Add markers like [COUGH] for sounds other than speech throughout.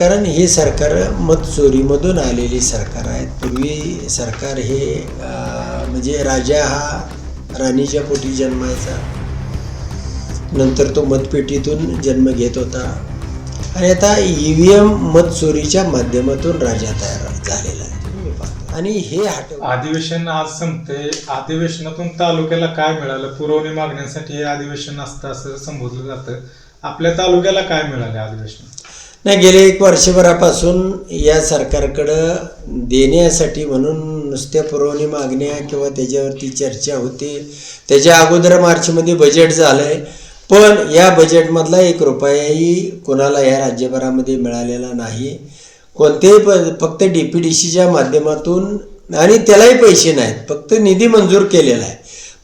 कारण हे सरकार मतचोरीमधून आलेली सरकार आहेत. पूर्वी सरकार हे म्हणजे राजा हा राणीच्या पोटी जन्मायचा. नंतर तो मतपेटीतून जन्म घेत होता. आणि आता ई व्ही एम मत चोरीच्या माध्यमातून राजा तयार झालेला आहे. आणि हे हटव अधिवेशन आज संपते. अधिवेशनातून तालुक्याला काय मिळालं? पुरवणी मागण्यासाठी हे अधिवेशन असतं असं संबोधलं जातं. आपल्या तालुक्याला काय मिळालं अधिवेशन नाही गेले एक वर्षभरापासून या सरकारकडं देण्यासाठी म्हणून नुसत्या पुरवणी मागण्या किंवा त्याच्यावरती चर्चा होते. त्याच्या अगोदर मार्चमध्ये बजेट झालं आहे पण या बजेटमधला एक रुपयाही कोणाला या राज्यभरामध्ये मिळालेला नाही. कोणतेही प फक्त डी पी डी सीच्या माध्यमातून आणि त्यालाही पैसे नाहीत. फक्त निधी मंजूर केलेला आहे.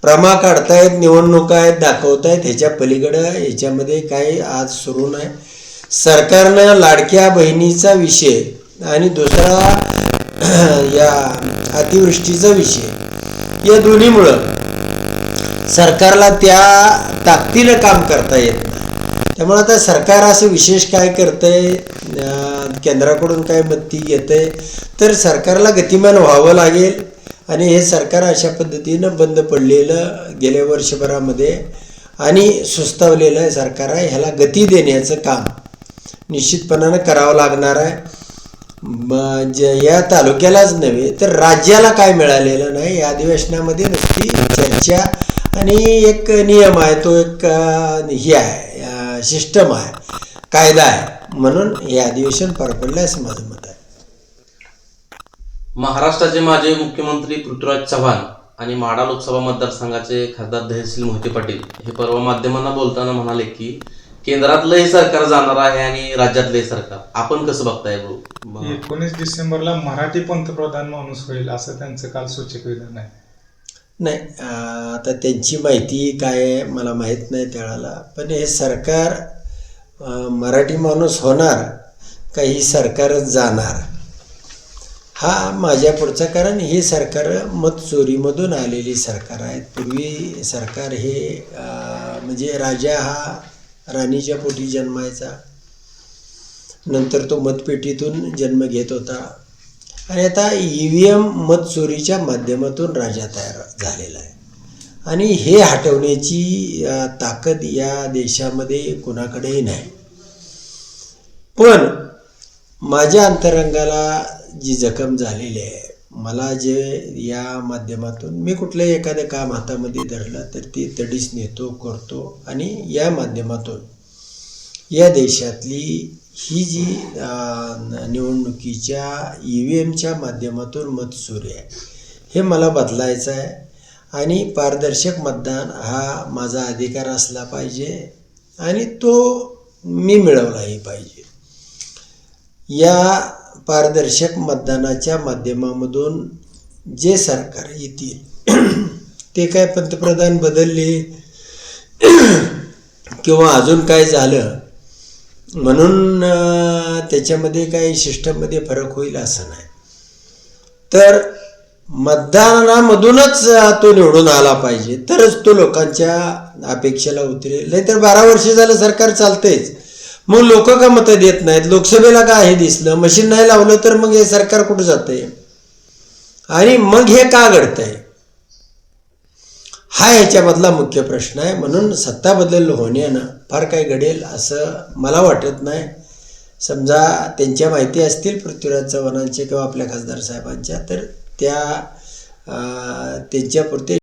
प्रमा काढतायत निवडणुका आहेत दाखवतायत. ह्याच्या पलीकडं याच्यामध्ये काही आज सुरू नाही. सरकारनं लाडक्या बहिणीचा विषय आणि दुसरा [CLEARS THROAT] या अतिवृष्टीचा विषय. या दोन्हीमुळं सरकारला त्या ताकदीनं काम करता येत नाही. त्यामुळे आता सरकार असं विशेष काय करतंय? केंद्राकडून काय मत्ती आहे तर सरकारला गतिमान व्हावं लागेल आणि हे सरकार अशा पद्धतीनं बंद पडलेलं गेल्या वर्षभरामध्ये आणि सुस्तावलेलं सरकार आहे ह्याला गती देण्याचं काम निश्चितपणानं करावं लागणार आहे. जे या तालुक्यालाच नव्हे तर राज्याला काय मिळालेलं नाही या अधिवेशनामध्ये नक्की चर्चा आणि एक नियम आहे तो एक हे आहे सिस्टम आहे कायदा आहे. म्हणून हे अधिवेशन पार पडलं असं माझं मत आहे. महाराष्ट्राचे माजी मुख्यमंत्री पृथ्वीराज चव्हाण आणि माडा लोकसभा मतदारसंघाचे खासदार दहसील मोहिते पाटील हे परवा माध्यमांना बोलताना म्हणाले की केंद्रातलं हे सरकार जाणार आहे आणि राज्यातलं हे सरकार. आपण कसं बघताय भाऊ? एकोणीस डिसेंबरला मराठी पंतप्रधान माणूस होईल असं त्यांचं काल सूचक विधान आहे. नाही आता त्यांची माहिती काय आहे मला माहीत नाही त्यावेळेला. पण हे सरकार मराठी माणूस होणार का ही सरकारच जाणार? हा माझ्या पुढचा कारण हे सरकार मत चोरीमधून आलेली सरकार आहेत पूर्वी सरकार हे म्हणजे राजा हा राणीच्या पोटी जन्मायचा. नंतर तो मतपेटीतून जन्म घेत होता. आणि आता ई व्ही एम मत चोरीच्या माध्यमातून राजा तयार झालेला आहे. आणि हे हटवण्याची ताकद या देशामध्ये कुणाकडेही नाही. पण माझ्या अंतरंगाला जी जखम झालेली आहे मला जे या माध्यमातून मी कुठलंही एखादं काम हातामध्ये धरलं तर ते तडीच नेतो करतो. आणि या माध्यमातून या देशातली ही जी निवडणुकीच्या ई व्ही एमच्या माध्यमातून मत चोरी आहे हे मला बदलायचं आहे. आणि पारदर्शक मतदान हा माझा अधिकार असला पाहिजे आणि तो मी मिळवलाही पाहिजे. या पारदर्शक मतदानाच्या माध्यमामधून जे सरकार येतील ते काय पंतप्रधान बदलले? किंवा अजून काय झालं? म्हणून त्याच्यामध्ये काही सिस्टममध्ये फरक होईल असं नाही. तर मतदानामधूनच तो निवडून आला पाहिजे तरच तो लोकांच्या अपेक्षेला उतरेल. नाहीतर बारा वर्ष झालं सरकार चालतंयच. मग लोक का मतं देत नाहीत? लोकसभेला का हे दिसलं? मशीन नाही लावलं तर मग हे सरकार कुठं जातंय? आणि मग हे का घडतंय? हा ह्याच्यामधला मुख्य प्रश्न आहे. म्हणून सत्ता बदल होण्यानं फार काही घडेल असं मला वाटत नाही. समजा त्यांच्या माहिती असतील पृथ्वीराज चव्हाणांच्या किंवा आपल्या खासदार साहेबांच्या तर त्या त्यांच्यापुरते